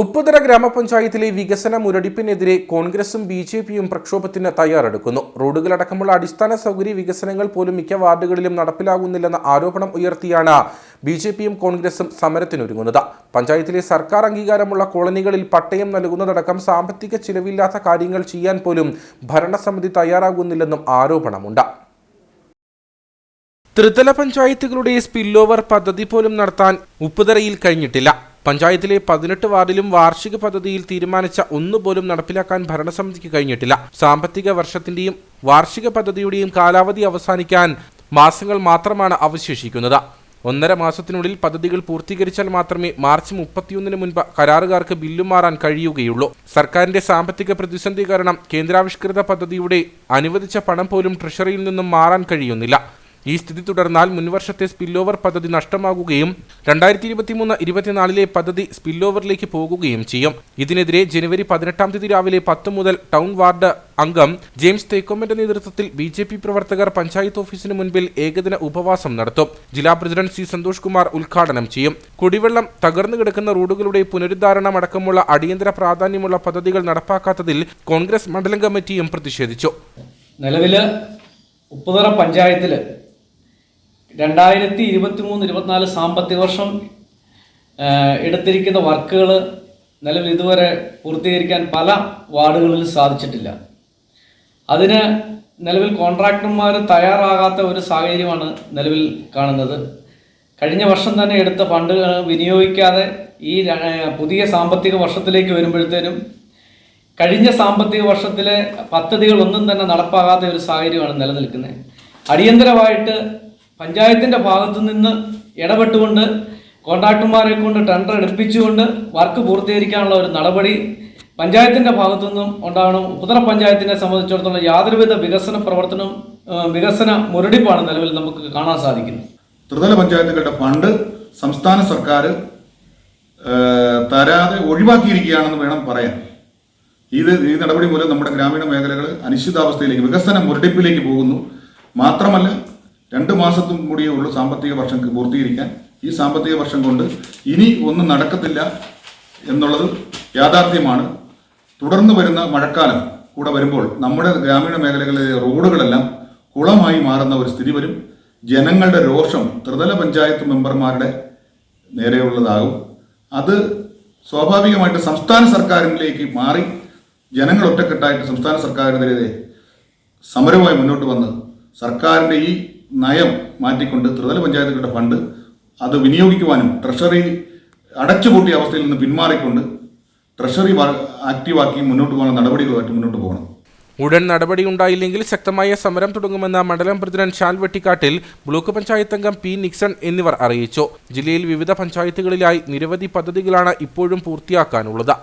ഉപ്പുതറ ഗ്രാമപഞ്ചായത്തിലെ വികസന മുരടിപ്പിനെതിരെ കോൺഗ്രസും ബി ജെ പിയും പ്രക്ഷോഭത്തിന് തയ്യാറെടുക്കുന്നു. റോഡുകളടക്കമുള്ള അടിസ്ഥാന സൗകര്യ വികസനങ്ങൾ പോലും മിക്ക വാർഡുകളിലും നടപ്പിലാകുന്നില്ലെന്ന ആരോപണം ഉയർത്തിയാണ് ബി ജെ പിയും കോൺഗ്രസും സമരത്തിനൊരുങ്ങുന്നത്. പഞ്ചായത്തിലെ സർക്കാർ അംഗീകാരമുള്ള കോളനികളിൽ പട്ടയം നൽകുന്നതടക്കം സാമ്പത്തിക ചിലവില്ലാത്ത കാര്യങ്ങൾ ചെയ്യാൻ പോലും ഭരണസമിതി തയ്യാറാകുന്നില്ലെന്നും ആരോപണമുണ്ട്. ത്രിതല പഞ്ചായത്തുകളുടെ സ്പില്ലോവർ പദ്ധതി പോലും നടത്താൻ ഉപ്പുതറയിൽ കഴിഞ്ഞിട്ടില്ല. പഞ്ചായത്തിലെ പതിനെട്ട് വാർഡിലും വാർഷിക പദ്ധതിയിൽ തീരുമാനിച്ച ഒന്നുപോലും നടപ്പിലാക്കാൻ ഭരണസമിതിക്ക് കഴിഞ്ഞിട്ടില്ല. സാമ്പത്തിക വർഷത്തിന്റെയും വാർഷിക പദ്ധതിയുടെയും കാലാവധി അവസാനിക്കാൻ മാസങ്ങൾ മാത്രമാണ് അവശേഷിക്കുന്നത്. ഒന്നര മാസത്തിനുള്ളിൽ പദ്ധതികൾ പൂർത്തീകരിച്ചാൽ മാത്രമേ മാർച്ച് മുപ്പത്തിയൊന്നിന് മുൻപ് കരാറുകാർക്ക് ബില്ലും മാറാൻ കഴിയുകയുള്ളൂ. സർക്കാരിന്റെ സാമ്പത്തിക പ്രതിസന്ധി കാരണം കേന്ദ്രാവിഷ്കൃത പദ്ധതിയുടെ അനുവദിച്ച പണം പോലും ട്രഷറിയിൽ നിന്നും മാറാൻ കഴിയുന്നില്ല. ഈ സ്ഥിതി തുടർന്നാൽ മുൻവർഷത്തെ സ്പില്ലോവർ പദ്ധതി നഷ്ടമാകുകയും രണ്ടായിരത്തി ഇരുപത്തിമൂന്ന് ഇരുപത്തിനാലിലെ പദ്ധതി സ്പില്ലോവറിലേക്ക് പോകുകയും ചെയ്യും. ഇതിനെതിരെ ജനുവരി പതിനെട്ടാം തീയതി രാവിലെ പത്ത് മുതൽ ടൗൺ വാർഡ് അംഗം ജെയിംസ് തേക്കോമന്റെ നേതൃത്വത്തിൽ ബി ജെ പി പ്രവർത്തകർ പഞ്ചായത്ത് ഓഫീസിന് മുൻപിൽ ഏകദിന ഉപവാസം നടത്തും. ജില്ലാ പ്രസിഡന്റ് സി സന്തോഷ് കുമാർ ഉദ്ഘാടനം ചെയ്യും. കുടിവെള്ളം തകർന്നു കിടക്കുന്ന റോഡുകളുടെ പുനരുദ്ധാരണം അടക്കമുള്ള അടിയന്തര പ്രാധാന്യമുള്ള പദ്ധതികൾ നടപ്പാക്കാത്തതിൽ കോൺഗ്രസ് മണ്ഡലം കമ്മിറ്റിയും പ്രതിഷേധിച്ചു. നിലവിൽ ഉപ്പുതറ പഞ്ചായത്തിൽ രണ്ടായിരത്തി ഇരുപത്തി മൂന്ന് ഇരുപത്തിനാല് സാമ്പത്തിക വർഷം എടുത്തിരിക്കുന്ന വർക്കുകൾ നിലവിൽ ഇതുവരെ പൂർത്തീകരിക്കാൻ പല വാർഡുകളിൽ സാധിച്ചിട്ടില്ല. അതിന് നിലവിൽ കോൺട്രാക്ടർമാർ തയ്യാറാകാത്ത ഒരു സാഹചര്യമാണ് നിലവിൽ കാണുന്നത്. കഴിഞ്ഞ വർഷം തന്നെ എടുത്ത ഫണ്ടുകൾ വിനിയോഗിക്കാതെ ഈ പുതിയ സാമ്പത്തിക വർഷത്തിലേക്ക് വരുമ്പോഴത്തേനും കഴിഞ്ഞ സാമ്പത്തിക വർഷത്തിലെ പദ്ധതികളൊന്നും തന്നെ നടപ്പാകാത്ത ഒരു സാഹചര്യമാണ് നിലനിൽക്കുന്നത്. അടിയന്തരമായിട്ട് പഞ്ചായത്തിന്റെ ഭാഗത്തു നിന്ന് ഇടപെട്ടുകൊണ്ട് കോൺട്രാക്ടർമാരെ കൊണ്ട് ടെൻഡർ എടുപ്പിച്ചുകൊണ്ട് വർക്ക് പൂർത്തീകരിക്കാനുള്ള ഒരു നടപടി പഞ്ചായത്തിന്റെ ഭാഗത്തു നിന്നും ഉണ്ടാവണം. ഉപതല പഞ്ചായത്തിനെ സംബന്ധിച്ചിടത്തോളം യാതൊരുവിധ വികസന പ്രവർത്തനം വികസന മുരടിപ്പാണ് നിലവിൽ നമുക്ക് കാണാൻ സാധിക്കുന്നത്. ത്രിതല പഞ്ചായത്തുകളുടെ ഫണ്ട് സംസ്ഥാന സർക്കാർ തരാതെ ഒഴിവാക്കിയിരിക്കുകയാണെന്ന് വേണം പറയാൻ. ഇത് ഈ നടപടി മൂലം നമ്മുടെ ഗ്രാമീണ മേഖലകൾ അനിശ്ചിതാവസ്ഥയിലേക്ക് വികസന മുരടിപ്പിലേക്ക് പോകുന്നു. മാത്രമല്ല രണ്ട് മാസത്തും കൂടിയേ ഉള്ളൂ സാമ്പത്തിക വർഷം പൂർത്തീകരിക്കാൻ. ഈ സാമ്പത്തിക വർഷം കൊണ്ട് ഇനി ഒന്നും നടക്കത്തില്ല എന്നുള്ളത് യാഥാർത്ഥ്യമാണ്. തുടർന്ന് വരുന്ന മഴക്കാലം കൂടെ വരുമ്പോൾ നമ്മുടെ ഗ്രാമീണ മേഖലകളിലെ റോഡുകളെല്ലാം കുളമായി മാറുന്ന ഒരു സ്ഥിതി വരും. ജനങ്ങളുടെ രോഷം ത്രിതല പഞ്ചായത്ത് മെമ്പർമാരുടെ നേരെയുള്ളതാകും. അത് സ്വാഭാവികമായിട്ട് സംസ്ഥാന സർക്കാരിലേക്ക് മാറി ജനങ്ങൾ ഒറ്റക്കെട്ടായിട്ട് സംസ്ഥാന സർക്കാരിനെതിരെ സമരവുമായി മുന്നോട്ട് വന്ന് സർക്കാരിന്റെ ഈ നയം മാറ്റിക്കൊണ്ട് ത്രിതല പഞ്ചായത്തുകളുടെ ഫണ്ട് അത് വിനിയോഗിക്കുവാനും ട്രഷറി അടച്ചുപൂട്ടിയ അവസ്ഥയിൽ നിന്ന് പിന്മാറിക്കൊണ്ട് ട്രഷറി ആക്റ്റീവാക്കി മുന്നോട്ട് പോകുന്ന നടപടികളുമായിട്ട് മുന്നോട്ട് പോകണം. ഉടൻ നടപടി ഉണ്ടായില്ലെങ്കിൽ ശക്തമായ സമരം തുടങ്ങുമെന്ന മണ്ഡലം പ്രസിഡന്റ് ഷാൽ വെട്ടിക്കാട്ടിൽ ബ്ലോക്ക് പഞ്ചായത്ത് അംഗം പി നിക്സൺ എന്നിവർ അറിയിച്ചു. ജില്ലയിൽ വിവിധ പഞ്ചായത്തുകളിലായി നിരവധി പദ്ധതികളാണ് ഇപ്പോഴും പൂർത്തിയാക്കാനുള്ളത്.